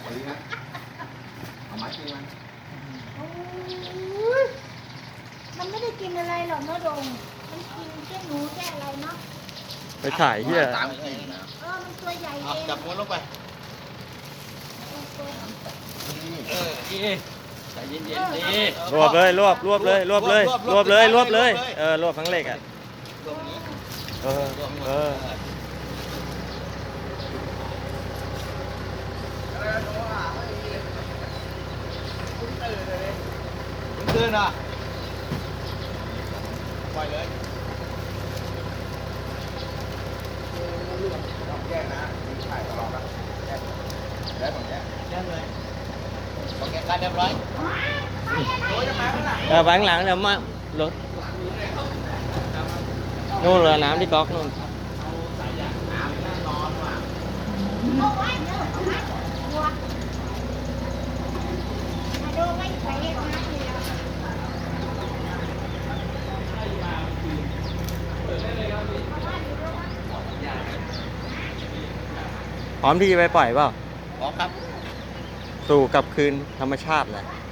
เอาดีนะเอาไม้ตีมันโอ้ยมันไม่ได้กินอะไรหรอกเนาะดง มันกินแค่หนูแค่อะไรเนาะ ไปถ่ายเฮียตามอีกทีนะเออ มันตัวใหญ่เอเอางจับม้วนลงไป ตัวนี่เออดีใจเย็นๆดีรวบเลยรวบรวบเลยรวบเลยรวบเลยรวบเลย เออรวบทั้งเหล็กอะรวบนี้เออรวบหมดเออ มึงตื่นอ่ะปล่อยเลย ต้องแยกนะมีถ่ายตลอดนะแยกแล้วผมแยก แจ้งเลยโอเคการเรียบร้อย เออไปข้างหลังเดี๋ยวมารถนู่นเรือน้ำที่ก๊อกนู่น โอ้ยเนอะนะวัวมา พร้อมที่จะไปปล่อยเปล่าพร้อมครับสู่กลับคืนธรรมชาติเลยเ